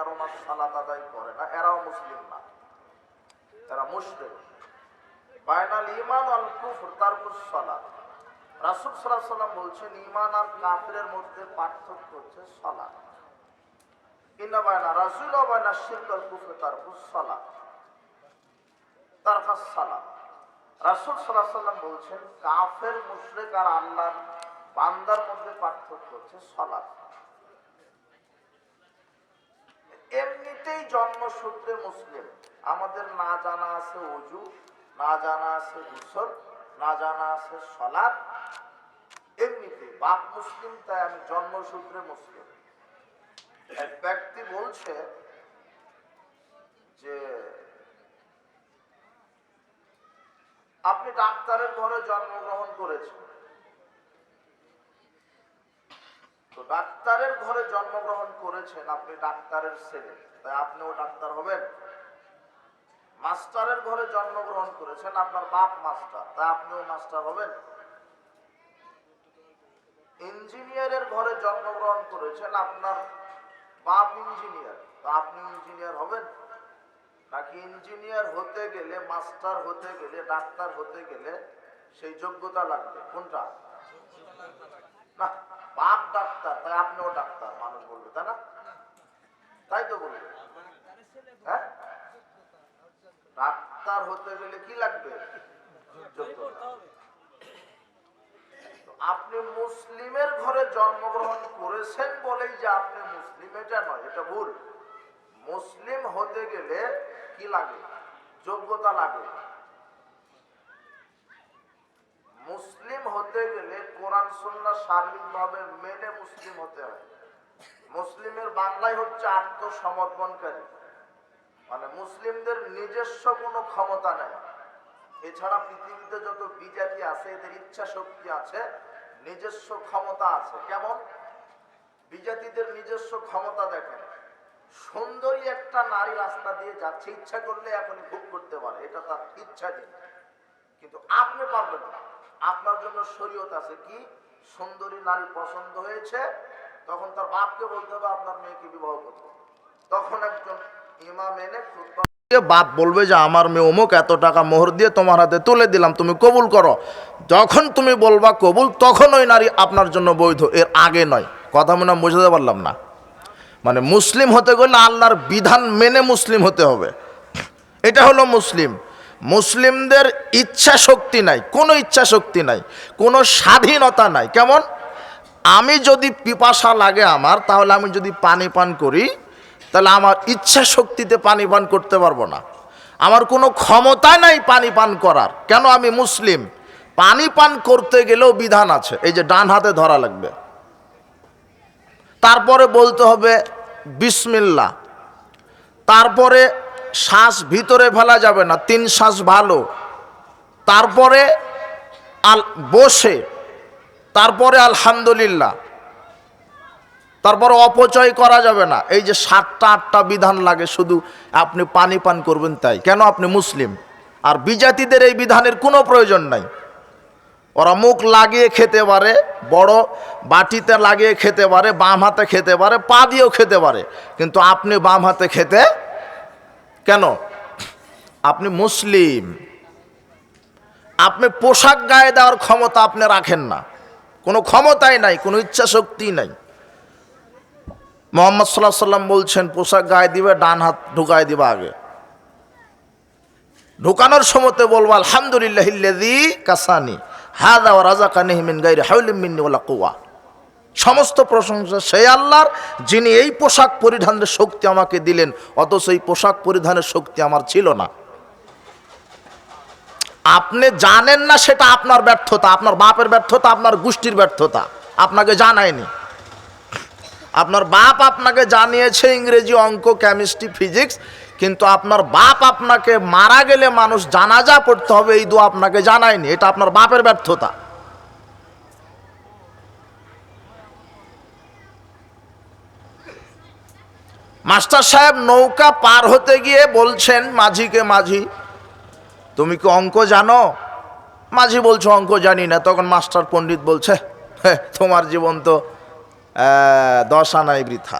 আর ওনার সালাত আদায় করে না, এরাও মুসলিম না। এরা মুসলিম বাইনাল ইমান আল কুফর সালাত। রাসূল আলাইহি সাল্লাম বলছেন ইমান আর কাফিরের মধ্যে পার্থক্য হচ্ছে সালাত। ইন্না বাইনা রাসূল শিরক আল কুফর সালাত। সালাত। রাসূল আলাইহি সাল্লাম বলছেন, কাফের আর আল্লাহর বান্দার মধ্যে পার্থক্য হচ্ছে সালাত। এমনিতেই জন্মসূত্রে মুসলিম। আমাদের না জানা আছে অজু না জানা আছে গুসল না জানা আছে সলাদ এমনিতে বাপ মুসলিম, তাই আমি জন্মসূত্রে মুসলিম। এক ব্যক্তি বলছে যে, আপনি ডাক্তারের ঘরে জন্মগ্রহণ করেছেন তো ডাক্তারের ঘরে জন্মগ্রহণ করেছেন আপনি ডাক্তারের ছেলে। তাই আপনিও ডাক্তার হবেন। মাস্টারের ঘরে জন্মগ্রহণ করেছেন আপনার বাপ মাস্টার। তাই আপনিও মাস্টার হবেন। ইঞ্জিনিয়ারের ঘরে জন্মগ্রহণ করেছেন আপনার বাপ ইঞ্জিনিয়ার। তা আপনি ইঞ্জিনিয়ার হবেন? নাকি ইঞ্জিনিয়ার হতে গেলে, মাস্টার হতে গেলে, ডাক্তার হতে গেলে সেই যোগ্যতা লাগবে? কোনটা? না বাপ ডাক্তার, তাই আপনিও ডাক্তার, মানুষ বলবে, তাই না? তাই তো বলবে। হ্যাঁ? ডাক্তার হতে গেলে কি লাগবে? আপনি মুসলিমের ঘরে জন্মগ্রহণ করেছেন বলেই যে আপনি মুসলিম, এটা নয়, এটা ভুল। মুসলিম হতে গেলে কি লাগে? যোগ্যতা লাগে মুসলিম হতে গেলে কোরআন সুন্নাহ সার্বিকভাবে মেনে মুসলিম হতে হয়। মুসলিমের বাংলায় হচ্ছে আত্মসমর্পণকারী। মানে মুসলিমদের নিজস্ব কোনো ক্ষমতা নেই। এছাড়া পৃথিবীতে যত বিজাতি আছে, এদের ইচ্ছা শক্তি আছে, নিজস্ব ক্ষমতা আছে। কেমন? বিজাতিদের নিজস্ব ক্ষমতা দেখেন। সুন্দরী একটা নারী রাস্তা দিয়ে যাচ্ছে, ইচ্ছা করলে এখনই ভোগ করতে পারে। এটা তার ইচ্ছা নেই। কিন্তু আপনি পারবেন না। আপনার জন্য শরীয়ত আছে কি? সুন্দরী নারী পছন্দ হয়েছে, তখন তার বাপকে বলতে হবে, আপনার মেয়েকে বিবাহ করতে তখন একজন ইমাম এনে বাপ বলবে যে, আমার মেয়ে অমুক, এত টাকা মোহর দিয়ে তোমার হাতে তুলে দিলাম, তুমি কবুল করো। যখন তুমি বলবা কবুল, তখন ওই নারী আপনার জন্য বৈধ, এর আগে নয়। কথা মনে বোঝাতে পারলাম না? মানে মুসলিম হতে গেলে আল্লাহর বিধান মেনে মুসলিম হতে হবে। এটা হলো মুসলিম। মুসলিমদের ইচ্ছা শক্তি নাই, কোনো ইচ্ছা শক্তি নাই, কোনো স্বাধীনতা নাই। কেমন? আমি যদি পিপাসা লাগে আমার, তাহলে আমি যদি পানি পান করি, তাহলে আমার ইচ্ছা শক্তিতে পানি পান করতে পারব না। আমার কোনো ক্ষমতা নাই পানি পান করার। কেন আমি মুসলিম? পানি পান করতে গেলেও বিধান আছে, এই যে ডান হাতে ধরা লাগবে। তারপরে বলতে হবে বিসমিল্লা তারপরে শ্বাস ভিতরে ফেলা যাবে না, তিন শ্বাস ভালো। তারপরে আল বসে, তারপরে আলহামদুলিল্লাহ। তারপরে অপচয় করা যাবে না। এই যে সাতটা, আটটা বিধান লাগে, শুধু আপনি পানি পান করবেন তাই। কেন আপনি মুসলিম? আর বিজাতিদের এই বিধানের কোনো প্রয়োজন নাই। ওরা মুখ লাগিয়ে খেতে পারে, বড় বাটিতে লাগিয়ে খেতে পারে, বাম হাতে খেতে পারে, পা দিয়েও খেতে পারে। কিন্তু আপনি বাম হাতে খেতে কেন? আপনি মুসলিম। আপনি পোশাক গায়ে দেওয়ার ক্ষমতা আপনি রাখেন না। কোনো ক্ষমতাই নাই, কোনো ইচ্ছা শক্তি নাই। মোহাম্মদ সাল্লাহ সাল্লাম বলছেন, পোশাক গায়ে দিবে, ডান হাত ঢুকায় দিবে আগে। ঢুকানোর সময়তে বলব, আলহামদুলিল্লাহ কাসানি হাদা রাজা কানিহমিন গাইরে ওলা কুয়া সমস্ত প্রশংসা সেই আল্লাহর, যিনি এই পোশাক পরিধানের শক্তি আমাকে দিলেন, অথচ এই পোশাক পরিধানের শক্তি আমার ছিল না। আপনি জানেন না সেটা আপনার ব্যর্থতা, আপনার বাপের ব্যর্থতা, আপনার গোষ্ঠীর ব্যর্থতা, আপনাকে জানায়নি। আপনার বাপ আপনাকে জানিয়েছে ইংরেজি অঙ্ক কেমিস্ট্রি ফিজিক্স কিন্তু আপনার বাপ আপনাকে মারা গেলে মানুষ জানাজা পড়তে হবে, এই দু আপনাকে জানায়নি, এটা আপনার বাপের ব্যর্থতা। মাস্টার সাহেব নৌকা পার হতে গিয়ে বলছেন মাঝিকে মাঝি তুমি কি অঙ্ক জানো? মাঝি বলছো অঙ্ক জানি না। তখন মাস্টার পণ্ডিত বলছে "হ্যাঁ, তোমার জীবন তো দশ আনাই বৃথা।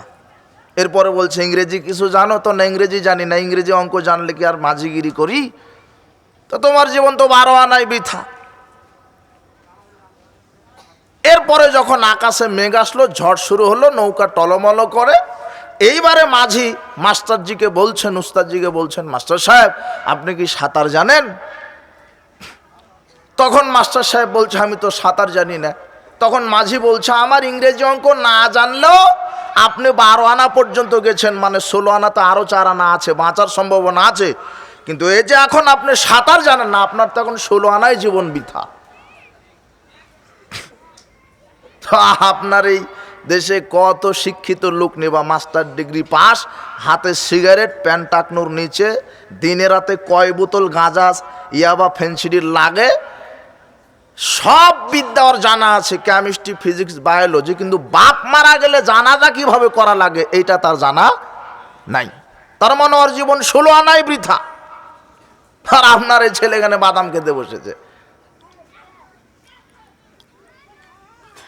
এরপরে বলছে ইংরেজি কিছু জানো? তো না ইংরেজি জানি না। ইংরেজি অঙ্ক জানলে কি আর মাঝিগিরি করি? তো তোমার জীবন তো বারো আনাই বৃথা। এরপরে যখন আকাশে মেঘ আসলো ঝড় শুরু হলো নৌকা টলমল করে এইবারে মাঝি মাস্টারজিকে বলছেন, উস্তাদজিকে বলছেন, মাস্টার সাহেব, আপনি কি সাঁতার জানেন? তখন মাস্টার সাহেব বলছে, আমি তো সাঁতার জানি না। তখন মাঝি বলছে, আমার ইংরেজি অঙ্ক না জানলেও আপনি বারো আনা পর্যন্ত গেছেন মানে ষোলো আনা তো আরও চার আনা আছে, বাঁচার সম্ভাবনা আছে। কিন্তু এই যে এখন আপনি সাঁতার জানেন না, আপনার তখন ষোলো আনাই জীবন বৃথা। আপনার এই দেশে কত শিক্ষিত লোক নেবা, মাস্টার ডিগ্রি পাস, হাতে সিগারেট প্যান্ট টাকনুর নিচে, দিনে রাতে কয় বোতল গাঁজা ইয়াবা ফেন্সিডির লাগে। সব বিদ্যা ওর জানা আছে কেমিস্ট্রি ফিজিক্স বায়োলজি কিন্তু বাপ মারা গেলে জানাজা কীভাবে করা লাগে, এইটা তার জানা নাই। তার মানে ওর জীবন ষোলো আনাই বৃথা। আর আপনার এই ছেলে এখানে বাদাম খেতে বসেছে।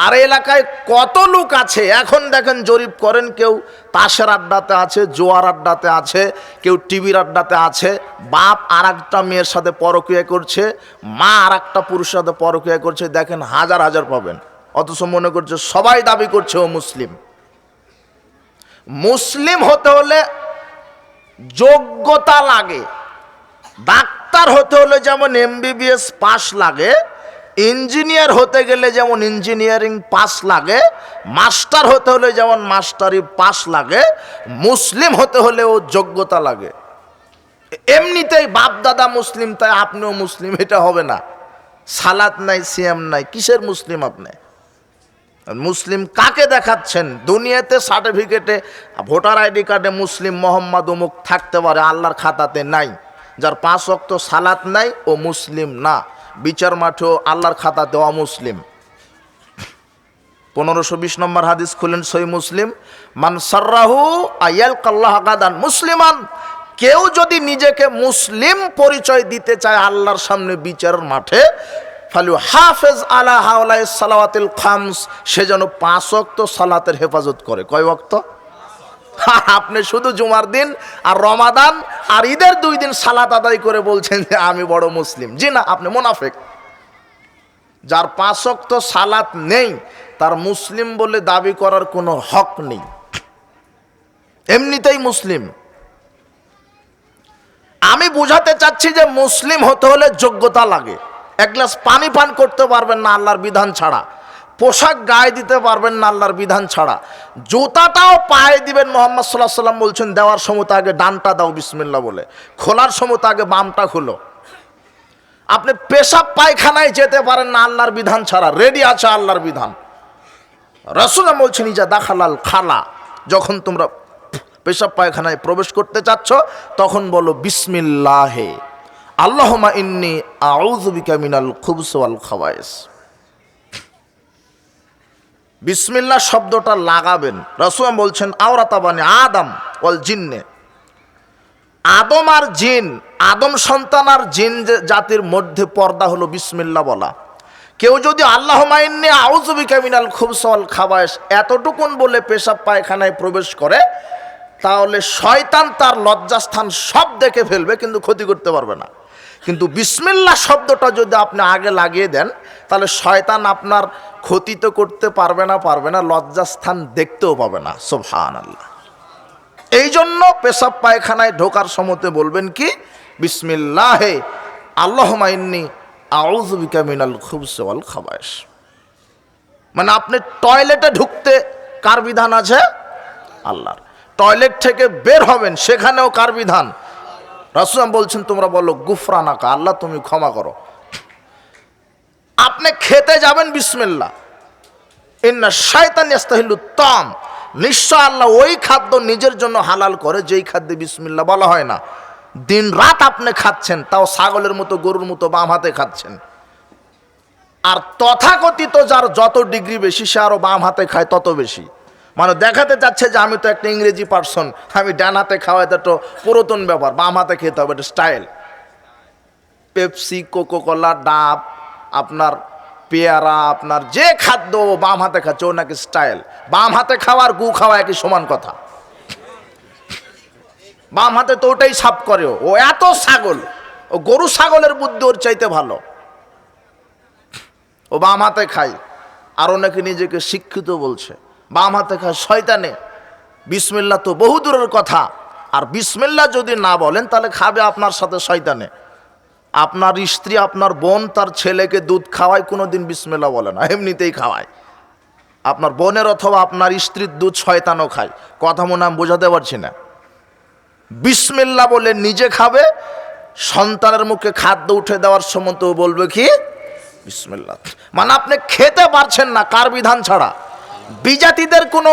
আর এলাকায় কত লোক আছে? এখন দেখেন জরিপ করেন কেউ তাসের আড্ডাতে আছে, জোয়ার আড্ডাতে আছে, কেউ টিভির আড্ডাতে আছে। বাপ আর একটা মেয়ের সাথে পরক্রিয়া করছে, মা আর একটা পুরুষের সাথে পরক্রিয়া করছে, দেখেন হাজার হাজার পাবেন। অথচ মনে করছে সবাই দাবি করছে ও মুসলিম। মুসলিম হতে হলে যোগ্যতা লাগে। ডাক্তার হতে হলে যেমন এমবিবিএস পাস লাগে ইঞ্জিনিয়ার হতে গেলে যেমন ইঞ্জিনিয়ারিং পাস লাগে, মাস্টার হতে হলে যেমন মাস্টারি পাস লাগে, মুসলিম হতে হলেও যোগ্যতা লাগে। এমনিতেই বাপ দাদা মুসলিম, তাই আপনিও মুসলিম, এটা হবে না। সালাত নাই, সিয়াম নাই, কিসের মুসলিম আপনি? মুসলিম কাকে দেখাচ্ছেন? দুনিয়াতে সার্টিফিকেটে, ভোটার আইডি কার্ডে মুসলিম মোহাম্মদ অমুক থাকতে পারে, আল্লাহর খাতাতে নাই। যার পাঁচ অক্ত সালাত নাই ও মুসলিম না। বিচার মাঠেও আল্লাহর খাতাতে অমুসলিম পনেরোশো বিশ নম্বর হাদিস খুলেন সই মুসলিম, মান সার্রাহু আয়াল কাল্লাহ গাদান মুসলিমান কেউ যদি নিজেকে মুসলিম পরিচয় দিতে চায় আল্লাহর সামনে বিচারের মাঠে ফালু হাফেজ আলা হাওলাই সালাওয়াতিল খামস সে যেন পাঁচ অক্ত সালাতের হেফাজত করে। কয় অক্ত আপনি শুধু জুমার দিন আর রমাদান আর ঈদের দুই দিন সালাত আদায় করে বলছেন যে আমি বড় মুসলিম। জি না, আপনি মোনাফেক। যার পাঁচ অক্ত সালাত নেই, তার মুসলিম বলে দাবি করার কোনো হক নেই। এমনিতেই মুসলিম। আমি বুঝাতে চাচ্ছি যে মুসলিম হতে হলে যোগ্যতা লাগে। এক গ্লাস পানি পান করতে পারবেন না আল্লাহর বিধান ছাড়া। পোশাক গায়ে দিতে পারবেন না আল্লাহর বিধান ছাড়া। জুতাটাও পায়ে দিবেন মোহাম্মদ সাল্লাহ সাল্লাম বলছেন, দেওয়ার সময় আগে ডানটা দাও বিসমিল্লা বলে। খোলার সময় আগে বামটা খুলো। আপনি পেশাব পায়খানায় যেতে পারেন না আল্লাহর বিধান ছাড়া। রেডি আছে আল্লাহর বিধান। রসুলা বলছেন, ইজা দাখালাল খালা। যখন তোমরা পেশাব পায়খানায় প্রবেশ করতে চাচ্ছ, তখন বলো, বিসমিল্লাহে। আল্লাহমা ইন্নি আউজবিকা মিনাল খুবস ওয়াল খাওয়াইস। বিসমিল্লা শব্দটা লাগাবেন। রসুলাম বলছেন, আওরাতাবানি আদম অল জিন্নে। আদম আর জিন, আদম সন্তান আর জিন জাতির মধ্যে পর্দা হলো বিসমিল্লা বলা। কেউ যদি আল্লাহ মাইন্নে আউজবিকা মিনাল খুব সল খাবায়স এতটুকুন বলে পেশাব পায়খানায় প্রবেশ করে, তাহলে শয়তান তার লজ্জাস্থান সব দেখে ফেলবে, কিন্তু ক্ষতি করতে পারবে না। কিন্তু বিসমিল্লা শব্দটা যদি আপনি আগে লাগিয়ে দেন, তাহলে শয়তান আপনার ক্ষতি তো করতে পারবে না পারবে না, লজ্জাস্থান দেখতেও পাবে না সোভান আল্লাহ এই জন্য পেশাব পায়খানায় ঢোকার সময়তে বলবেন কি, বিসমিল্লাহে আল্লাহ মাইন্নি আউজবিকা মিনাল খুব সেওয়াল খাবায়স মানে আপনি টয়লেটে ঢুকতে কার বিধান আছে? আল্লাহর। টয়লেট থেকে বের হবেন, সেখানেও কার বিধান? রাসুলাম বলছেন, তোমরা বলো, গুফরানাকা, আল্লাহ তুমি ক্ষমা করো। আপনি খেতে যাবেন বিসমিল্লা ইন্না শয়তান ইয়াস্তাহিলু তাম নিশ্চয় আল্লাহ ওই খাদ্য নিজের জন্য হালাল করে, যেই খাদ্যে বিসমিল্লা বলা হয় না। দিন রাত আপনি খাচ্ছেন, তাও ছাগলের মতো, গরুর মতো, বাম হাতে খাচ্ছেন। আর তথাকথিত যার যত ডিগ্রি বেশি, সে আরও বাম হাতে খায় তত বেশি। মানে দেখাতে চাচ্ছে যে আমি তো একটা ইংরেজি পার্সন আমি ডান হাতে খাওয়া এটা তো পুরাতন ব্যাপার, বাম হাতে খেতে হবে, এটা স্টাইল পেপসি কোকো কোলা ডাব, আপনার পেয়ারা, আপনার যে খাদ্য বাম হাতে খাচ্ছে ও নাকি স্টাইল বাম হাতে খাওয়ার গু খাওয়া একই সমান কথা। বাম হাতে তো ওটাই সাপ করে ও। এত ছাগল, ও গরু ছাগলের বুদ্ধি ওর চাইতে ভালো। ও বাম হাতে খায় আর নাকি নিজেকে শিক্ষিত বলছে। বাম হাতে খায় শয়তানে। বিসমিল্লা তো বহু দূরের কথা। আর বিসমিল্লা যদি না বলেন, তাহলে খাবে আপনার সাথে শয়তানে। আপনার স্ত্রী, আপনার বোন, তার ছেলেকে দুধ খাওয়ায় কোনো দিন বিসমিল্লা বলে না, এমনিতেই খাওয়ায়। আপনার বোনের অথবা আপনার স্ত্রীর দুধ শয়তানও খায়। কথা মনে আমি বোঝাতে পারছি না। বিসমিল্লা বলে নিজে খাবে, সন্তানের মুখে খাদ্য উঠে দেওয়ার সময় তো বলবে কি? বিসমিল্লা মানে আপনি খেতে পারছেন না, কার বিধান ছাড়া? বিজাতিদের কোনো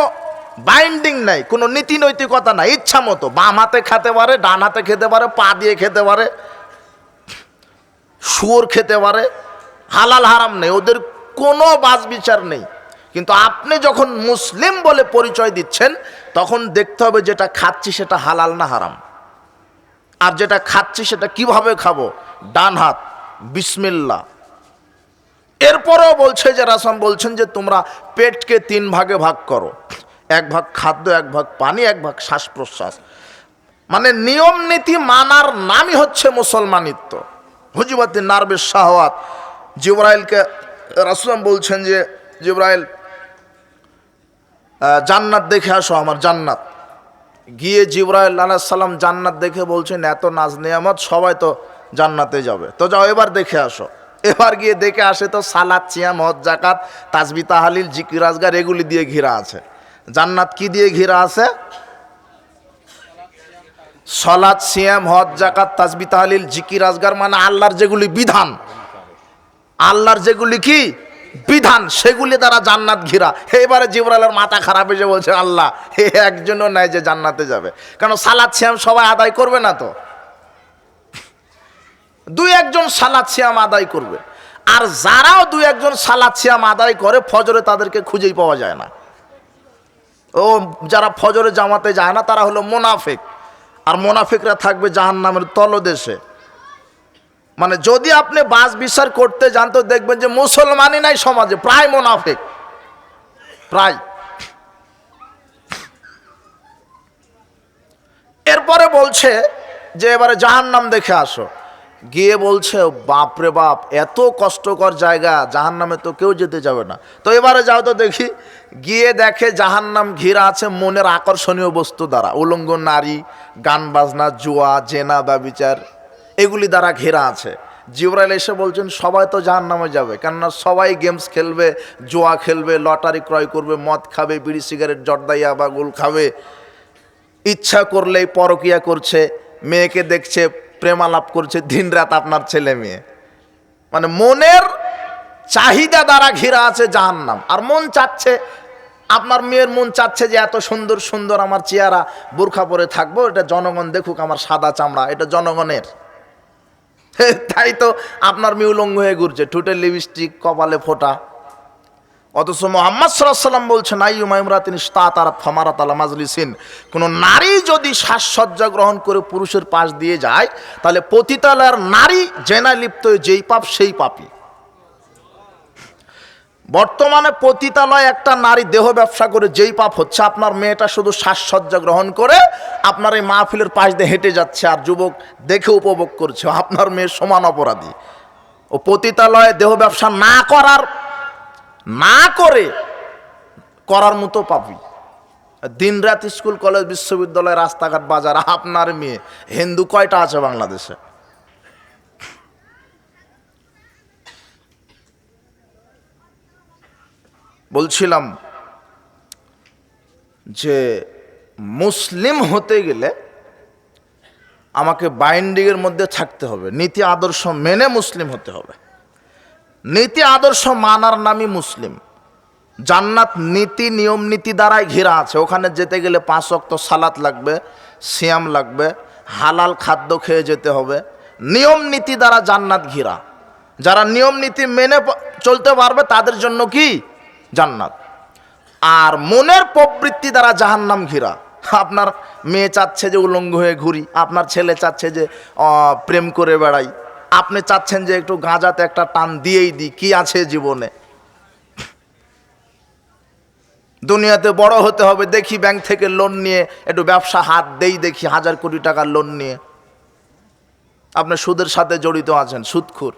বাইন্ডিং নাই, কোনো নীতি নৈতিকতা নাই, ইচ্ছা মতো। বাম হাতে খেতে পারে, ডান হাতে খেতে পারে, পা দিয়ে খেতে পারে, শুয়োর খেতে পারে, হালাল হারাম নেই, ওদের কোনো বাজ বিচার নেই। কিন্তু আপনি যখন মুসলিম বলে পরিচয় দিচ্ছেন, তখন দেখতে হবে যেটা খাচ্ছি সেটা হালাল না হারাম। আর যেটা খাচ্ছি সেটা কীভাবে খাব? ডান হাত বিসমিল্লা এরপরেও বলছে যে রাসম বলছেন যে তোমরা পেটকে তিন ভাগে ভাগ করো। এক ভাগ খাদ্য, এক ভাগ পানি, এক ভাগ শ্বাস প্রশ্বাস মানে নিয়ম নীতি মানার নামই হচ্ছে মুসলমানিত্ব। হুজিবাতি নারবের শাহওয়াত। জিব্রাইলকে রাসুলাম বলছেন যে, জিব্রাইল জান্নাত দেখে আসো আমার জান্নাত। গিয়ে জিব্রাইল আলাহ সাল্লাম জান্নাত দেখে বলছেন, এত নাজ নিয়ামত, সবাই তো জান্নাতে যাবে। তো যাও, এবার দেখে আসো। এবার গিয়ে দেখে আসে তো সালাদ চিয়াম হজ জাকাত তাজবি, তাহালিল, জিকির, আজগার, এগুলি দিয়ে ঘিরা আছে। জান্নাত কি দিয়ে ঘিরা আছে? সলাদ, সিয়াম, হজ জাকাত তাজবি, তাহালিল, জিকির, আজগার মানে আল্লাহর যেগুলি বিধান। আল্লাহর যেগুলি কি? বিধান। সেগুলি দ্বারা জান্নাত ঘিরা। এবারে জিবরালের মাথা খারাপ এসে বলছে, আল্লাহ হে একজনও নাই যে জান্নাতে যাবে। কারণ সালাদ, সিয়াম সবাই আদায় করবে না তো? দুই একজন সালাদ সিয়াম আদায় করবে। আর যারাও দুই একজন সালাদ সিয়াম আদায় করে, ফজরে তাদেরকে খুঁজেই পাওয়া যায় না। ও, যারা ফজরে জামাতে যায় না, তারা হলো মোনাফেক। আর মোনাফেকরা থাকবে জাহান নামের তলদেশে। মানে যদি আপনি বাস বিচার করতে যান, তো দেখবেন যে মুসলমানই নাই সমাজে, প্রায় মোনাফেক। প্রায়। এরপরে বলছে যে, এবারে জাহান্নাম দেখে আসো। গিয়ে বলছে বাপরে বাপ, এত কষ্টকর জায়গা, জাহান্নামে তো কেউ যেতে যাবে না। তো এবারে যাও তো দেখি, গিয়ে দেখে জাহান্নাম ঘিরা আছে মনের আকর্ষণীয় বস্তু দ্বারা। উলঙ্গ নারী, গান বাজনা, জুয়া, জেনা, ব্যবিচার, এগুলি দ্বারা ঘেরা আছে। জিবরাইল এসে বলছেন, সবাই তো জাহান নামে যাবে, কেননা সবাই গেমস খেলবে, জুয়া খেলবে, লটারি ক্রয় করবে, মদ খাবে, বিড়ি, সিগারেট জর্দাইয়া বা গুল খাবে। ইচ্ছা করলেই পরকিয়া করছে, মেয়েকে দেখছে প্রেমালাপ করছে দিনরাত আপনার ছেলে মেয়ে। মানে মনের চাহিদা দ্বারা ঘেরা আছে জাহান্নাম। আর মন চাচ্ছে, আপনার মেয়ের মন চাচ্ছে যে এত সুন্দর সুন্দর আমার চেহারা বোরখা পরে থাকব, এটা জনগণ দেখুক আমার সাদা চামড়া, এটা জনগণের। তাই তো আপনার মেয়ে উলঙ্গ হয়ে ঘুরছে ঠুটে লিপস্টিক কপালে ফোটা। অথচ মোহাম্মদ সাল্লাম বলছেন আই মাইমরা তিনি তার ফামারা তালা মাজলিসিন। কোনো নারী যদি সাজসজ্জা গ্রহণ করে পুরুষের পাশ দিয়ে যায়, তাহলে পতিতালয়ের নারী জেনায় লিপ্ত যেই পাপ সেই পাপই। বর্তমানে পতিতালয় একটা নারী দেহ ব্যবসা করে যেই পাপ হচ্ছে, আপনার মেয়েটা শুধু সাজসজ্জা গ্রহণ করে আপনার এই মাহফিলের পাশ দিয়ে হেঁটে যাচ্ছে আর যুবক দেখে উপভোগ করছে, আপনার মেয়ে সমান অপরাধী। ও পতিতালয়ে দেহ ব্যবসা না করার না করে করার মতো পাপি। দিনরাত স্কুল, কলেজ, বিশ্ববিদ্যালয়, রাস্তাঘাট, বাজার, আপনার মেয়ে, হিন্দু কয়টা আছে বাংলাদেশে? বলছিলাম যে মুসলিম হতে গেলে আমাকে বাইন্ডিংয়ের মধ্যে থাকতে হবে, নীতি, আদর্শ মেনে মুসলিম হতে হবে। নীতি আদর্শ মানার নামই মুসলিম। জান্নাত নীতি, নিয়ম নীতি দ্বারাই ঘেরা আছে। ওখানে যেতে গেলে পাঁচ অক্ত সালাত লাগবে, সিয়াম লাগবে, হালাল খাদ্য খেয়ে যেতে হবে। নিয়ম নীতি দ্বারা জান্নাত ঘেরা। যারা নিয়ম নীতি মেনে চলতে পারবে, তাদের জন্য কি? জান্নাত। আর মনের প্রবৃত্তি দ্বারা জাহান্নাম ঘেরা। আপনার মেয়ে চাচ্ছে যে উলঙ্গ হয়ে ঘুরি, আপনার ছেলে চাচ্ছে যে প্রেম করে বেড়াই। আপনি চাচ্ছেন যে একটু গাঁজাতে একটা টান দিয়েই দিই, কি আছে জীবনে? দুনিয়াতে বড় হতে হবে, দেখি ব্যাংক থেকে লোন নিয়ে একটু ব্যবসা হাত দেই, দেখি হাজার কোটি টাকার লোন নিয়ে। আপনি সুদের সাথে জড়িত আছেন, সুদখুর।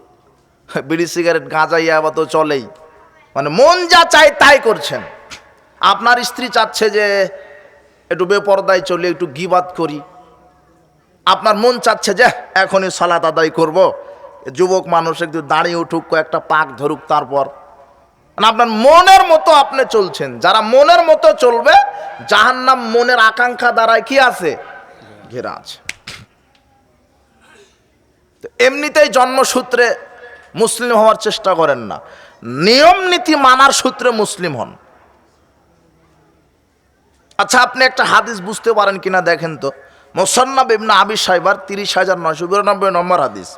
বিড়ি, সিগারেট গাঁজা ইয়াবা তো চলেই। মানে মন যা চায় তাই করছেন। আপনার স্ত্রী চাচ্ছে যে একটু বেপরদায় চলে, একটু গিবাদ করি। আপনার মন চাচ্ছে যে, এখনই সালাত আদায় করব। যুবক মানুষ একটু দাঁড়িয়ে উঠুক, কয়েকটা পাক ধরুক তারপর। মানে আপনার মনের মতো আপনি চলছেন। যারা মনের মতো চলবে, জাহান্নাম মনের আকাঙ্ক্ষা দ্বারায় কি আছে? ঘেরা আছে। এমনিতেই জন্মসূত্রে মুসলিম হওয়ার চেষ্টা করেন না। নিয়ম নীতি মানার সূত্রে মুসলিম হন। আচ্ছা আপনি একটা হাদিস বুঝতে পারেন কিনা দেখেন তো। মোসান্নাব ইবনা আবি সাইবার তিরিশ হাজার নয়শো বিরানব্বই নম্বর হাদিস।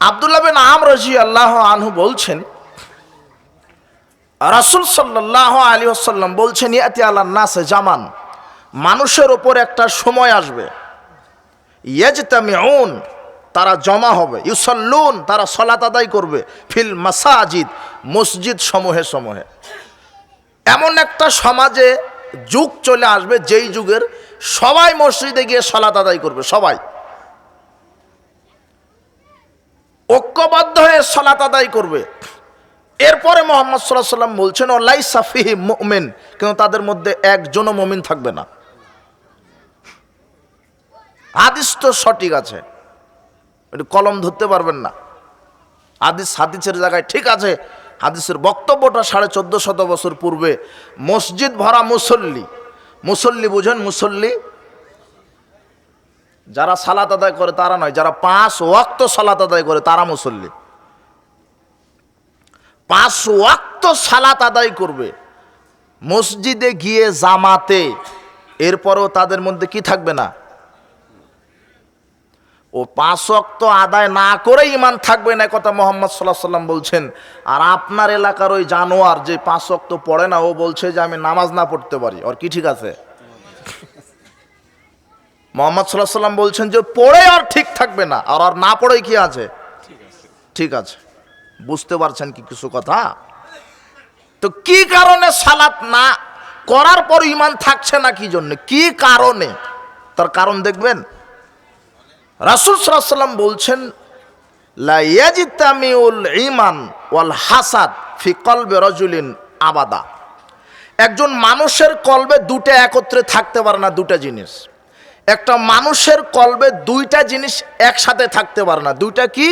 আবদুল্লাহ বিন আম রাজি আল্লাহ আনহু বলছেন, রাসুল সাল্লাহ আলী আসাল্লাম বলছেন, ইয়াতি আল্লাহ নাসে জামান, মানুষের ওপর একটা সময় আসবে। ইয়েজতামিউন, তারা জমা হবে। ইউসল্লুন, তারা সলাত আদায় করবে। ফিল মাসাজিদ, মসজিদ সমূহে সমূহে। এমন একটা সমাজে যুগ চলে আসবে, যেই যুগের সবাই মসজিদে গিয়ে সলাত আদায় করবে, সবাই। ঐক্যবদ্ধ হয়ে সলাত আদায় করবে। এরপরে মোহাম্মদ সাল্লাহ সাল্লাম বলছেন ও লাই সাফিহি মোমেন কিন্তু তাদের মধ্যে একজনও মমিন থাকবে না। হাদিস তো সঠিক আছে। একটু কলম ধরতে পারবেন না। হাদিস হাদিসের জায়গায় ঠিক আছে। হাদিসের বক্তব্যটা সাড়ে চোদ্দ শত বছর পূর্বে মসজিদ ভরা মুসল্লি মুসল্লি বুঝেন, মুসল্লি যারা সালাত আদায় করে তারা নয়, যারা পাঁচ ওয়াক্ত সালাত আদায় করে তারা মুসল্লি। পাঁচ ওয়াক্ত সালাত আদায় করবে, মসজিদে গিয়ে জামাতে, এরপরও তাদের মধ্যে কি থাকবে না? ও পাঁচ অক্ত আদায় না করে ইমান থাকবে না কথা মোহাম্মদ সাল্লাহ সাল্লাম বলছেন। আর আপনার এলাকার ওই জানোয়ার যে পাঁচ অক্ত পড়ে না, ও বলছে যে আমি নামাজ না পড়তে পারি। ওর কি ঠিক আছে? মোহাম্মদ সাল্লাহ সাল্লাম বলছেন যে পড়ে আর ঠিক থাকবে না, আর আর না পড়ে কি আছে? ঠিক আছে। বুঝতে পারছেন কি কিছু কথা? তো কি কারণে সালাত না করার পর ইমান থাকছে না কি জন্য? কি কারণে? তার কারণ দেখবেন রাসুল সাল্লাম বলছেন লাইয়াজিতামিউল ইমান ওয়াল হাসাদ ফি কলবে রজুলিন আবাদা। একজন মানুষের কলবে দুটো একত্রে থাকতে পারে না দুটা জিনিস। একটা মানুষের কলবে দুইটা জিনিস একসাথে থাকতে পারে না। দুইটা কি?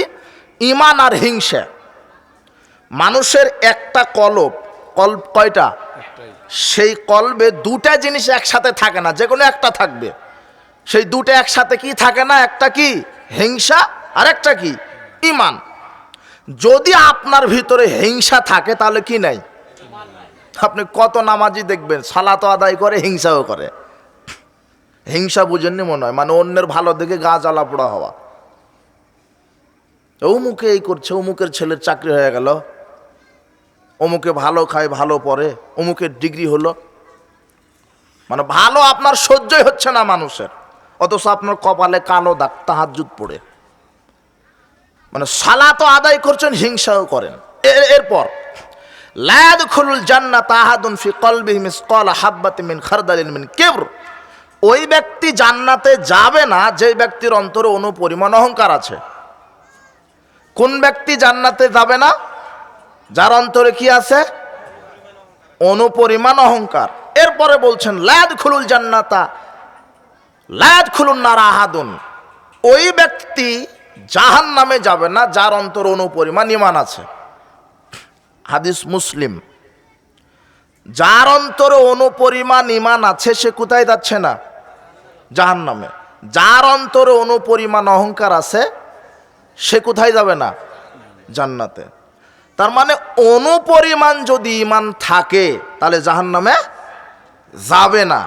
ইমান আর হিংসা। মানুষের একটা কলব কল্প কয়টা? সেই কলবে দুটা জিনিস একসাথে থাকে না যে কোনো একটা থাকবে। সেই দুটো একসাথে কি থাকে না? একটা কি? হিংসা আর একটা কি? ইমান। যদি আপনার ভিতরে হিংসা থাকে, তাহলে কি নাই? আপনি কত নামাজি দেখবেন, সালাত আদায় করে, হিংসাও করে। হিংসা বুঝেননি মনে হয়? মানে অন্যের ভালো দেখে গা জ্বালা পোড়া হওয়া। অমুকে এই করছে, অমুকের ছেলের চাকরি হয়ে গেল। অমুকে ভালো খায়, ভালো পড়ে, অমুকের ডিগ্রি হলো। মানে ভালো আপনার সহ্যই হচ্ছে না মানুষের। অথচ আপনার কপালে কালো দাগ তাহাজুদ পড়ে। মানে সালা তো আদায় করছেন, হিংসাও করেন। এরপর লায়াদ খুলুল জান্না তাহাদুন ফি কলবিহি মিসকাল হাব্বাতি মিন খারদালিন মিন কেবর। ওই ব্যক্তি জান্নাতে যাবে না, যে ব্যক্তির অন্তরে অনুপরিমাণ অহংকার আছে। কোন ব্যক্তি জান্নাতে যাবে না, যার অন্তরে কি আছে? অনুপরিমাণ অহংকার। এরপরে বলছেন লায়াদ খুলুল জান্নাতা লায়াত খুলুন না রাহাদুন ওই ব্যক্তি জাহান নামে যাবে না, যার অন্তর অনুপরিমাণ ইমান আছে। হাদিস মুসলিম। যার অন্তরে অনুপরিমাণ ইমান আছে, সে কোথায় যাচ্ছে না? জাহান নামে যার অন্তরে অনুপরিমাণ অহংকার আছে, সে কোথায় যাবে না? জান্নাতে। তার মানে অনুপরিমাণ যদি ইমান থাকে, তাহলে জাহান নামে যাবে না।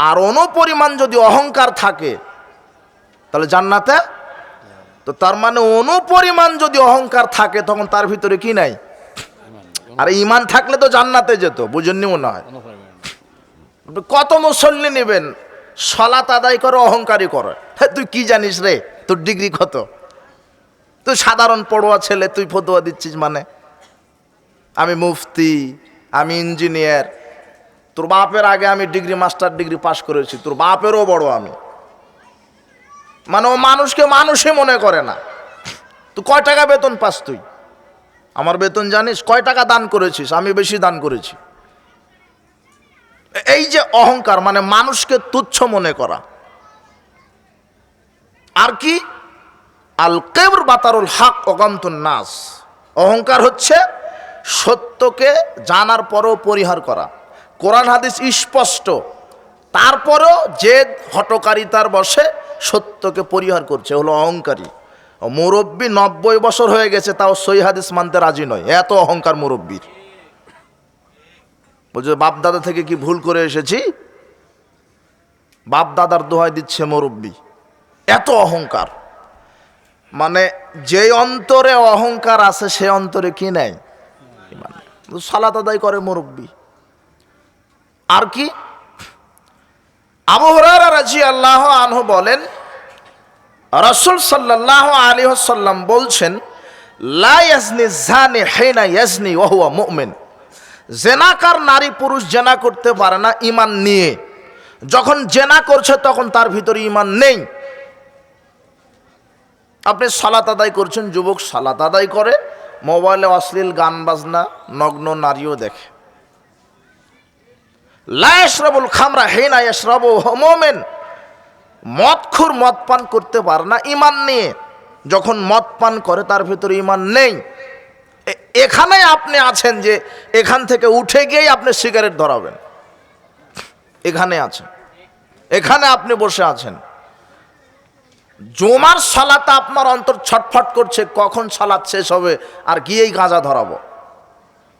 আর অনুপরিমাণ যদি অহংকার থাকে, তাহলে জান্নাতে? তো তার মানে অনুপরিমাণ যদি অহংকার থাকে, তখন তার ভিতরে কি নাই? আর ইমান থাকলে তো জান্নাতে যেত, বুঝেননি মনে হয়? কত মুসল্লি নেবেন, সলাত আদায় করে অহংকারী করে। হ্যাঁ তুই কি জানিস রে, তোর ডিগ্রি কত? তুই সাধারণ পড়ুয়া ছেলে, তুই ফতোয়া দিচ্ছিস মানে? আমি মুফতি, আমি ইঞ্জিনিয়ার তোর বাপের আগে আমি ডিগ্রি, মাস্টার ডিগ্রি পাশ করেছি, তোর বাপেরও বড় আমি। মানে ও মানুষকে মানুষই মনে করে না। তুই কয় টাকা বেতন পাস তুই? আমার বেতন জানিস, কয় টাকা দান করেছিস? আমি বেশি দান করেছি। এই যে অহংকার মানে মানুষকে তুচ্ছ মনে করা। আর কি? আল কেবর বাতারুল হাক অগন্তন নাস। অহংকার হচ্ছে সত্যকে জানার পরও পরিহার করা। কোরআন হাদিস স্পষ্ট। তারপরও যে হটকারিতার বসে সত্যকে পরিহার করছে হলো অহংকারী। মুরব্বী নব্বই বছর হয়ে গেছে, তাও সই হাদিস মানতে রাজি নয়। এত অহংকার মুরব্বীর। বলছে, বাপদাদা থেকে কি ভুল করে এসেছি? বাপদাদার দোহাই দিচ্ছে মুরব্বী। এত অহংকার। মানে যে অন্তরে অহংকার আছে, সে অন্তরে কি নেয়। সালাত আদায় করে মুরব্বী। আর কি? আবু রাজি আল্লাহ আনহু বলেন, রসুল সাল্লাহ আলী সাল্লাম বলছেন, লা ইয়াজনি জানি হেনা ইয়াজনি ওহুয়া মুমিন। জেনাকার নারী পুরুষ জেনা করতে পারে না ইমান নিয়ে। যখন জেনা করছে তখন তার ভিতরে ইমান নেই। আপনি সালাত আদায় করছেন, যুবক সালাত আদায় করে, মোবাইলে অশ্লীল গান বাজনা, নগ্ন নারীও দেখে। লায়সরাবুল খামরা হে না ইয়সরাবু মোমেন, মদ খুর মদ পান করতে পারে না ইমান নিয়ে। যখন মদ পান করে তার ভিতরে ইমান নেই। এখানে আপনি আছেন যে এখান থেকে উঠে গিয়েই আপনি সিগারেট ধরাবেন। এখানে আছেন। এখানে আপনি বসে আছেন। জমার সালাতে আপনার অন্তর ছটফট করছে, কখন সালাত শেষ হবে, আর গিয়েই গাঁজা ধরাবো।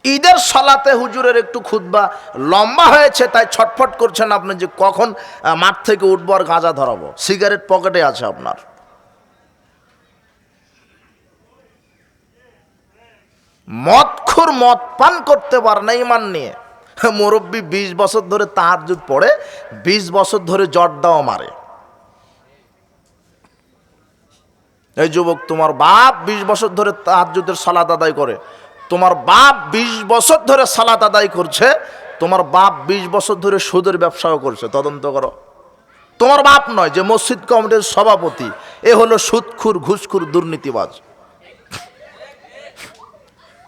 ঈদের সালাতে হুজুরের একটু খুদবা লম্বা হয়েছে, তাই ছটফট করছেন আপনি যে কখন মাঠ থেকে উঠবো আর গাঁজা ধরাবো। সিগারেট পকেটে আছে আপনার। মদখুর মদ পান করতে পারে না ইমান নিয়ে। মুরব্বী বিশ বছর ধরে তাহার যুগ পড়ে, বিশ বছর ধরে জর্দাও মারে। এই যুবক, তোমার বাপ বিশ বছর ধরে তাহাজুদের সালাত আদায় করে। তোমার বাপ বিশ বছর ধরে সালাত আদায় করছে, তোমার বাপ বিশ বছর ধরে সুদের ব্যবসাও করছে, তদন্ত করো। তোমার বাপ নয় যে মসজিদ কমিটির সভাপতি, এ হলো সুদখুর, ঘুষখুর, দুর্নীতিবাজ।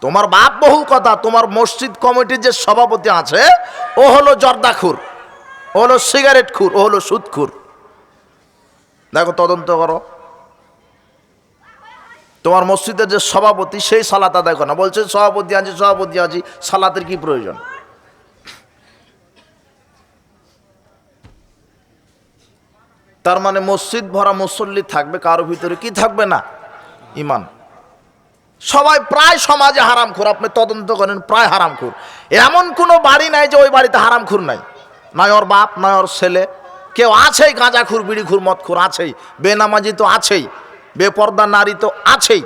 তোমার বাপ বহু কথা, তোমার মসজিদ কমিটির যে সভাপতি আছে, ও হলো জর্দাখুর, ও হলো সিগারেট খুর ও হলো সুদখুর। দেখো, তদন্ত করো। তোমার মসজিদের যে সভাপতি, সেই সালাত আদায় করে না। বলছে, সভাপতি আছি সভাপতি আছি, সালাতের কি প্রয়োজন? তার মানে মসজিদ ভরা মুসল্লি থাকবে, কারও ভিতরে কি থাকবে না? ইমান। সবাই প্রায় সমাজে হারামখোর, আপনি তদন্ত করেন, প্রায় হারামখোর। এমন কোনো বাড়ি নাই যে ওই বাড়িতে হারামখোর নাই। নয় ওর বাপ নয় ওর ছেলে। কেউ আছেই গাঁজাখুর, বিড়িখুর, মদখুর, আছেই। বেনামাজি তো আছেই। বেপর্দা নারী তো আছেই।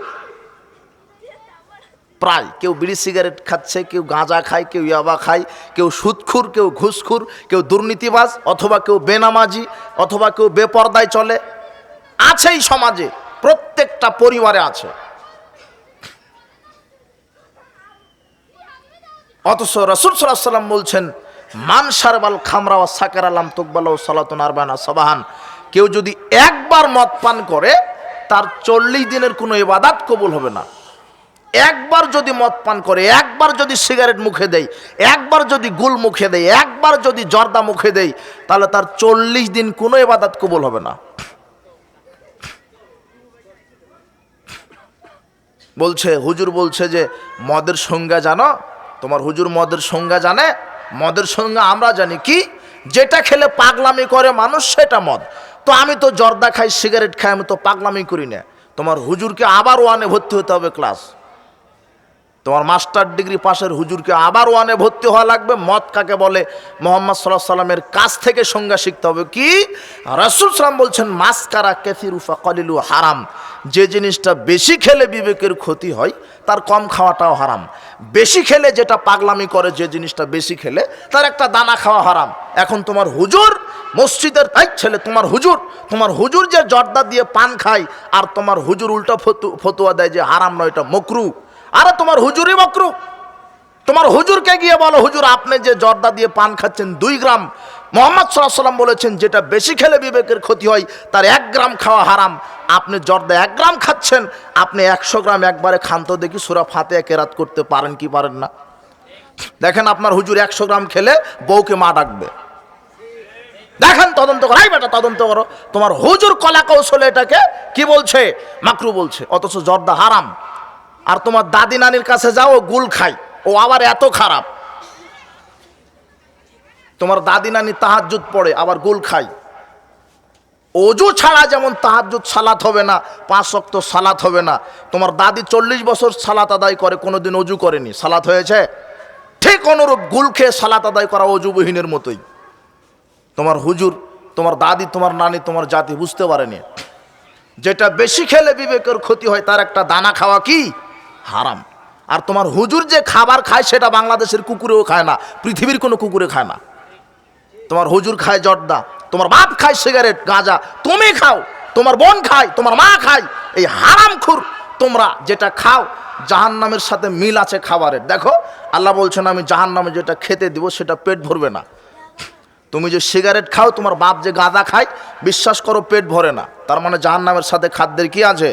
প্রায় কেউ বিড়ি সিগারেট খাচ্ছে, কেউ গাঁজা খায়, কেউ ইয়াবা খায়, কেউ সুদখুর কেউ ঘুষখুর কেউ দুর্নীতিবাজ, অথবা কেউ বেনামাজি, অথবা কেউ বেপর্দায় চলে। আছেই সমাজে, প্রত্যেকটা পরিবারে আছে। অথচ রসুল সাল্লাহ সাল্লাম বলছেন, মান সারবাল খামরা সাকার আলাম তুকবাল ও সালাতুন আরবানা সবাহান। কেউ যদি একবার মদ পান করে তার চল্লিশ দিনের কোনো ইবাদাত কবুল হবে না। একবার যদি মদ পান করে, একবার যদি সিগারেট মুখে দেয়, একবার যদি গুল মুখে দেয়, একবার যদি জর্দা মুখে দেয়, তাহলে তার চল্লিশ দিন কোনো ইবাদাত কবুল হবে না। বলছে, হুজুর বলছে যে, মদের সংজ্ঞা জানো? তোমার হুজুর মদের সংজ্ঞা জানে? মদের সংজ্ঞা আমরা জানি কি? যেটা খেলে পাগলামি করে মানুষ, সেটা মদ। তো আমি তো জর্দা খাই, সিগারেট খাই, আমি তো পাগলামি করি না। তোমার হুজুরকে আবার ওয়ানে ভর্তি হতে হবে ক্লাস। তোমার মাস্টার ডিগ্রি পাশের হুজুরকে আবার ওয়ানে ভর্তি হওয়া লাগবে। মদ কাকে বলে? মোহাম্মদ সাল্লাহ সাল্লামের কাছ থেকে সংজ্ঞা শিখতে হবে কি? রাসুল সাল্লাম বলছেন, মাস্কারা কেথিরুফা কলিলু হারাম। যে জিনিসটা বেশি খেলে বিবেকের ক্ষতি হয় তার কম খাওয়াটাও হারাম। বেশি খেলে যেটা পাগলামি করে যে জিনিসটা বেশি খেলে, তার একটা দানা খাওয়া হারাম। এখন তোমার হুজুর, মসজিদের তাই ছেলে, তোমার হুজুর তোমার হুজুর যে জর্দা দিয়ে পান খায়, আর তোমার হুজুর উল্টা ফতু ফতুয়া দেয় যে হারাম নয়, এটা মকরু। আরে তোমার হুজুরই মকরু। তোমার হুজুরকে গিয়ে বলো, হুজুর, আপনি যে জর্দা দিয়ে পান খাচ্ছেন দুই গ্রাম মোহাম্মদ সাল্লাহ সাল্লাম বলেছেন, যেটা বেশি খেলে বিবেকের ক্ষতি হয়, তার এক গ্রাম খাওয়া হারাম। আপনি জর্দা এক গ্রাম খাচ্ছেন, আপনি একশো গ্রাম একবারে খান্ত দেখি সুরা ফাতে কেরাত করতে পারেন কি পারেন না? দেখেন আপনার হুজুর একশো গ্রাম খেলে বউকে মা ডাকবে। দেখেন, তদন্ত করো। এই বেটা, তদন্ত করো। তোমার হুজুর কলা কৌশলে এটাকে কি বলছে? মাকরু বলছে, অথচ জর্দা হারাম। আর তোমার দাদি নানির কাছে যাও গুল খাই ও আবার এত খারাপ। তোমার দাদি নানি তাহাজুদ পড়ে, আবার গুল খাই অজু ছাড়া যেমন তাহাজুদ সালাত হবে না, পাঁচ শক্ত সালাত হবে না, তোমার দাদি চল্লিশ বছর সালাত আদায় করে, কোনোদিন অজু করেনি। সালাত হয়েছে? ঠিক অনুরূপ গুল খেয়ে সালাত আদায় করা অজুবহীনের মতোই। তোমার হুজুর, তোমার দাদি, তোমার নানি, তোমার জাতি বুঝতে পারেনি। যেটা বেশি খেলে বিবেকের ক্ষতি হয়, তার একটা দানা খাওয়া কি? হারাম। আর তোমার হুজুর যে খাবার খায়, সেটা বাংলাদেশের কুকুরেও খায় না, পৃথিবীর কোনো কুকুরে খায় না। তোমার হুজুর খায় জর্দা, তোমার বাপ খায় সিগারেট, গাঁজা, তুমি খাও, তোমার বোন খায়, তোমার মা খায়, এই হারাম খুর, তোমরা যেটা খাও জাহান নামের সাথে মিল আছে খাবারের। দেখো, আল্লাহ বলছেন, আমি জাহান নামে যেটা খেতে দিব, সেটা পেট ভরবে না। তুমি যে সিগারেট খাও, তোমার বাপ যে গাঁদা খায়, বিশ্বাস করো পেট ভরে না। তার মানে জাহান নামের সাথে খাদ্যের কি আছে?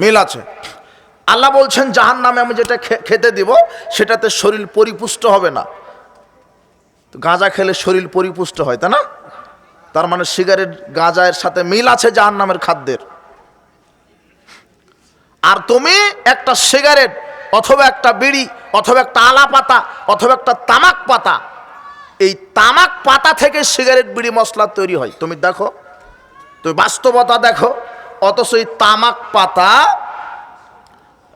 মিল আছে। আল্লাহ বলছেন জাহান নামে আমি যেটা খেতে দিব, সেটাতে শরীর পরিপুষ্ট হবে না। গাঁজা খেলে শরীর পরিপুষ্ট হয়, তাই না? তার মানে সিগারেট গাঁজায়ের সাথে মিল আছে জাহান নামের খাদ্যের। আর তুমি একটা সিগারেট অথবা একটা বিড়ি অথবা একটা আলা পাতা অথবা একটা তামাক পাতা, এই তামাক পাতা থেকে সিগারেট, বিড়ি, মশলা তৈরি হয়। তুমি দেখো, তুমি বাস্তবতা দেখো, অথচ এই তামাক পাতা,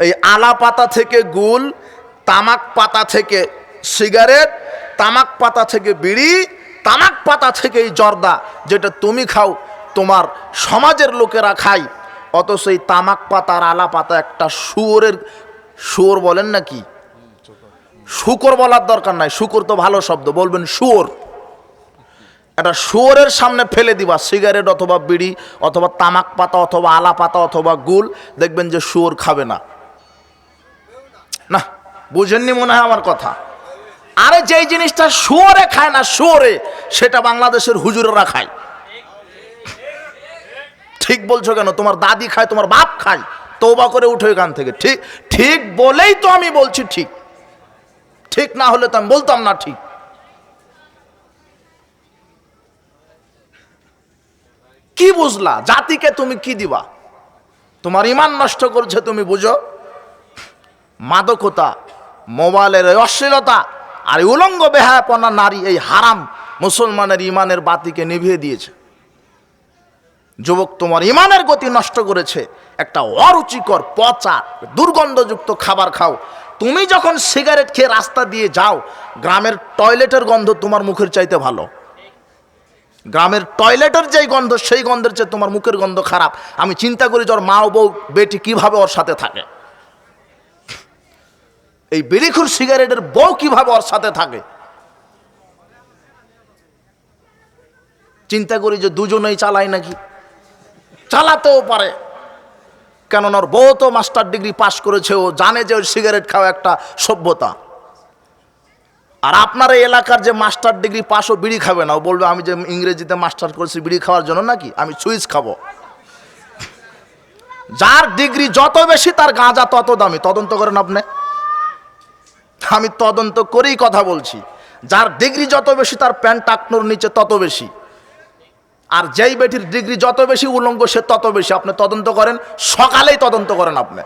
এই আলা পাতা থেকে গুল, তামাক পাতা থেকে সিগারেট, তামাক পাতা থেকে বিড়ি, তামাক পাতা থেকে এই জর্দা, যেটা তুমি খাও, তোমার সমাজের লোকেরা খায়। অত সেই তামাক পাতার আলা পাতা একটা শুয়োরের, শুয়োর বলেন নাকি? শুকর বলার দরকার নাই, শুকর তো ভালো শব্দ, বলবেন শুয়োর। একটা শুয়োরের সামনে ফেলে দিবা, সিগারেট অথবা বিড়ি, অথবা তামাক পাতা, অথবা আলা পাতা, অথবা গুল দেখবেন যে শুয়োর খাবে না। না, বুঝেননি মনে হয় আমার কথা? আরে যেই জিনিসটা শুয়োরে খায় না, শুয়োরে, সেটা বাংলাদেশের হুজুরেরা খায়। ঠিক বলছো কেন? তোমার দাদি খায়, তোমার বাপ খায়। তৌবা করে উঠো এখান থেকে। ঠিক ঠিক বলেই তো আমি বলছি ঠিক। ঠিক না হলে তো আমি বলতাম না ঠিক। কি বুঝলা? জাতিকে তুমি কি দিবা? তোমার ইমান নষ্ট করছে তুমি বুঝো? মাদকতা, মোবাইলের অশ্লীলতা আর এই উলঙ্গ বেহায়াপনা নারী এই হারাম মুসলমানের ইমানের বাতিকে নিভিয়ে দিয়েছে। যুবক তোমার ইমানের গতি নষ্ট করেছে। একটা অরুচিকর, পচা, দুর্গন্ধযুক্ত খাবার খাও। তুমি যখন সিগারেট খেয়ে রাস্তা দিয়ে যাও, গ্রামের টয়লেটের গন্ধ তোমার মুখের চাইতে ভালো। গ্রামের টয়লেটের যেই গন্ধ, সেই গন্ধের চেয়ে তোমার মুখের গন্ধ খারাপ। আমি চিন্তা করি যে ওর মা ও বউ, বেটি কীভাবে ওর সাথে থাকে? এই বিড়িখুর সিগারেটের বউ কীভাবে ওর সাথে থাকে? চিন্তা করি যে দুজনেই চালায় নাকি? চালাতেও পারে। কেননা ওর বউ তো মাস্টার ডিগ্রি পাশ করেছে, ও জানে যে ওই সিগারেট খাওয়া একটা সভ্যতা। আর আপনার এই এলাকার যে মাস্টার ডিগ্রি পাশ ও বিড়ি খাবে না, ও বলবে, আমি যে ইংরেজিতে মাস্টার করেছি, বিড়ি খাওয়ার জন্য নাকি? আমি সুইচ খাব। যার ডিগ্রি যত বেশি, তার গাঁজা তত দামি। তদন্ত করেন আপনি। আমি তদন্ত করেই কথা বলছি। যার ডিগ্রি যত বেশি, তার প্যান্ট টাকনোর নিচে তত বেশি। আর যেই বেটির ডিগ্রি যত বেশি উলঙ্গ, সে তত বেশি। আপনি তদন্ত করেন, সকালেই তদন্ত করেন আপনি।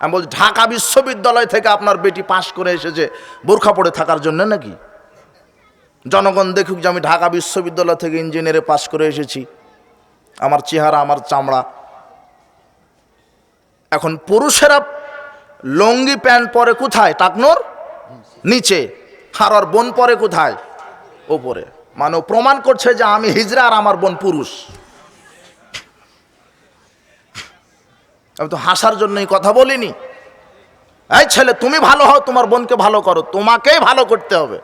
আমি বলছি, ঢাকা বিশ্ববিদ্যালয় থেকে আপনার বেটি পাশ করে এসেছে, বোরখা পড়ে থাকার জন্য নাকি? জনগণ দেখুক যে আমি ঢাকা বিশ্ববিদ্যালয় থেকে ইঞ্জিনিয়ারে পাশ করে এসেছি। আমার চেহারা, আমার চামড়া। এখন পুরুষেরা লঙ্গি প্যান্ট পরে কোথায়? টাকনোর? নিচে। আর বোন পরে কোথায়? ওপরে। মানে প্রমাণ করছে যে আমি হিজরা আর আমার বোন পুরুষ। আমি তো হাসার জন্যই কথা বলিনি। এই ছেলে, তুমি ভালো হও, তোমার বোনকে ভালো করো। তোমাকেই ভালো করতে হবে।